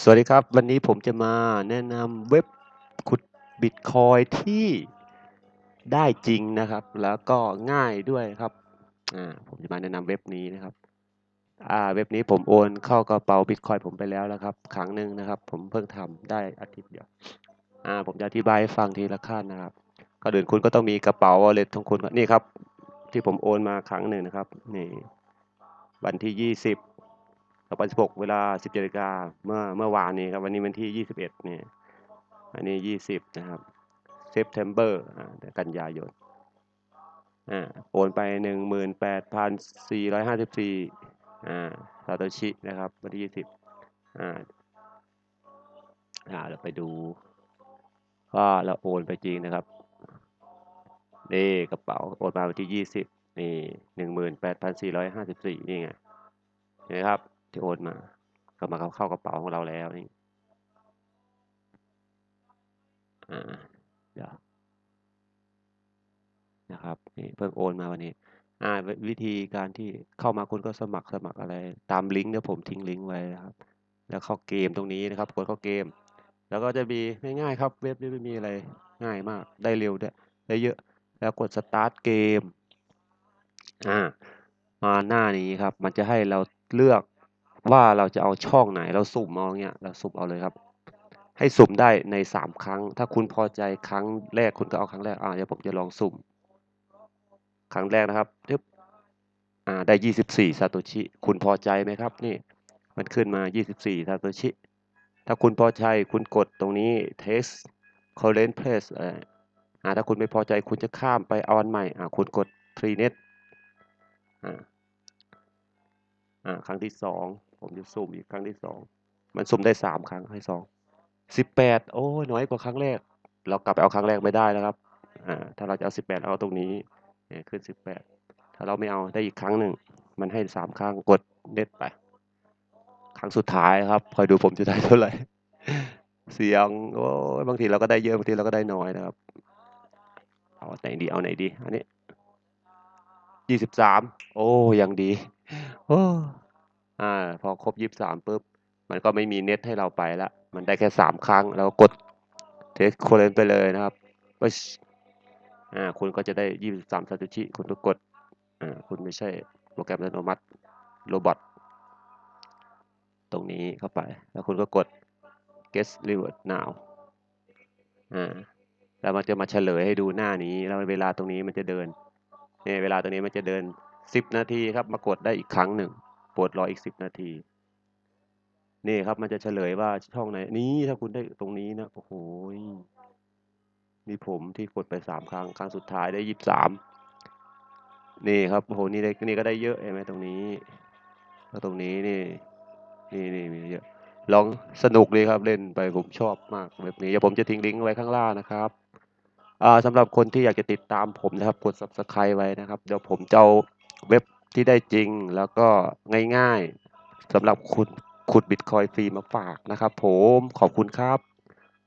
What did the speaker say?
สวัสดีครับ วันนี้ผมจะมาแนะนำเว็บขุดบิตคอยที่ได้จริงนะครับ แล้วก็ง่ายด้วยครับอ่าผมจะมาแนะนำเว็บนี้นะครับอ่าเว็บนี้ผมโอนเข้ากระเป๋าบิตคอยผมไปแล้วนะครับครั้งหนึ่งนะครับ ผมเพิ่งทำได้อาทิตย์เดียวอ่าผมจะอธิบายให้ฟังทีละขั้นนะครับก่อนอื่นคุณก็ต้องมีกระเป๋า wallet ของคุณนี่ครับ ที่ผมโอนมาครั้งหนึ่งนะครับนี่วันที่ยี่สิบ 2016 เวลา 17นาฬิกาเมื่อเมื่อวานนี้ครับ วันนี้วันที่ 21เนี่อันนี้ 20 นะครับ September อ่ากันยายนอ่าโอนไป 18,454อ่าซาโตชินะครับ วันที่ 20อ่าอ่าเราไปดูว่าเราโอนไปจริงนะครับนี่กระเป๋าโอนมาวันที่ 20นี่ 18,454นี่ไงเห็นไหมครับ ที่โอนมา ก็มาเข้าเข้ากระเป๋าของเราแล้วนี่อ่าเดี๋ยวนะครับนี่เพิ่งโอนมาวันนี้อ่าวิวิธีการที่เข้ามาคุณก็สมัครสมัครอะไร ตามลิงก์เดี๋ยวผมทิ้งลิงก์ไว้นะครับ แล้วเข้าเกมตรงนี้นะครับกดเข้าเกม แล้วก็จะมีง่ายๆครับ เว็บนี้ไม่มีอะไรง่ายมาก ได้เร็วด้วยได้เยอะ แล้วกดสตาร์ทเกมอ่ามาหน้านี้ครับ มันจะให้เราเลือก ว่าเราจะเอาช่องไหนเราสุ่มเอาเงี้ยเราสุ่มเอาเลยครับ ให้สุ่มได้ในสามครั้ง ถ้าคุณพอใจครั้งแรกคุณก็เอาครั้งแรกอ่าเดี๋ยวผมจะลองสุ่ม ครั้งแรกนะครับทึบอ่าได้ยี่สิบสี่ซาโตชิ คุณพอใจไหมครับ นี่ มันขึ้นมายี่สิบสี่ซาโตชิ ถ้าคุณพอใจคุณกดตรงนี้ test current place อ่าถ้าคุณไม่พอใจคุณจะข้ามไปเอาอันใหม่อ่าคุณกด prenet อ่าอ่าครั้งที่สอง ผมจะสุ่มอีกครั้งที่สองมันสุ่มได้สามครั้งให้สองสิบแปดโอ้ยน้อยกว่าครั้งแรก เรากลับไปเอาครั้งแรกไม่ได้แล้วครับอ่าถ้าเราจะเอาสิบแปดเอาตรงนี้เนี่ยขึ้นสิบแปดถ้าเราไม่เอาได้อีกครั้งหนึ่งมันให้สามครั้งกดเน็ตไป ครั้งสุดท้ายครับคอยดูผมจะได้เท่าไหร่เสียงโอ้ยบางทีเราก็ได้เยอะบางทีเราก็ได้น้อยนะครับเอาไหนดีเอาไหนดีอันนี้ยี่สิบสามโอ้ยังดีโอ้ อ่า พอครบยี่สิบสามปุ๊บ มันก็ไม่มีเน็ตให้เราไปละ มันได้แค่สามครั้ง แล้วกดเทสโคเรนไปเลยนะครับปึ๊ชอ่า คุณก็จะได้ยี่สิบสามซาโตชิ คุณก็กด อ่า คุณไม่ใช่โปรแกรมอัตโนมัติโรบอท ตรงนี้เข้าไป แล้วคุณก็กด get reward now อ่า แล้วมันจะมาเฉลยให้ดูหน้านี้ แล้วเวลาตรงนี้มันจะเดินเนี่ยเวลาตรงนี้มันจะเดินสิบนาทีครับ มากดได้อีกครั้งหนึ่ง ปรดรออีกสิบนาทีนี่ครับ มันจะเฉลยว่าช่องไหน นี้ถ้าคุณได้ตรงนี้นะโอ้โหนี่ผมที่กดไปสามครั้งครั้งสุดท้ายได้ยี่สิบสามนี่ครับโอ้โหนี่ได้นี่ก็ได้เยอะเห็นไหมตรงนี้แล้วตรงนี้นี่นี่นี่มีเยอะลองสนุกดีครับเล่นไปผมชอบมากแบบนี้เดี๋ยวผมจะทิ้งลิงก์ไว้ข้างล่างนะครับอ่าสำหรับคนที่อยากจะติดตามผมนะครับ กด subscribe ไว้นะครับ เดี๋ยวผมจะเอาเว็บ ที่ได้จริงแล้วก็ง่ายๆสำหรับคุณขุดบิตคอยฟรีมาฝากนะครับผมขอบคุณครับ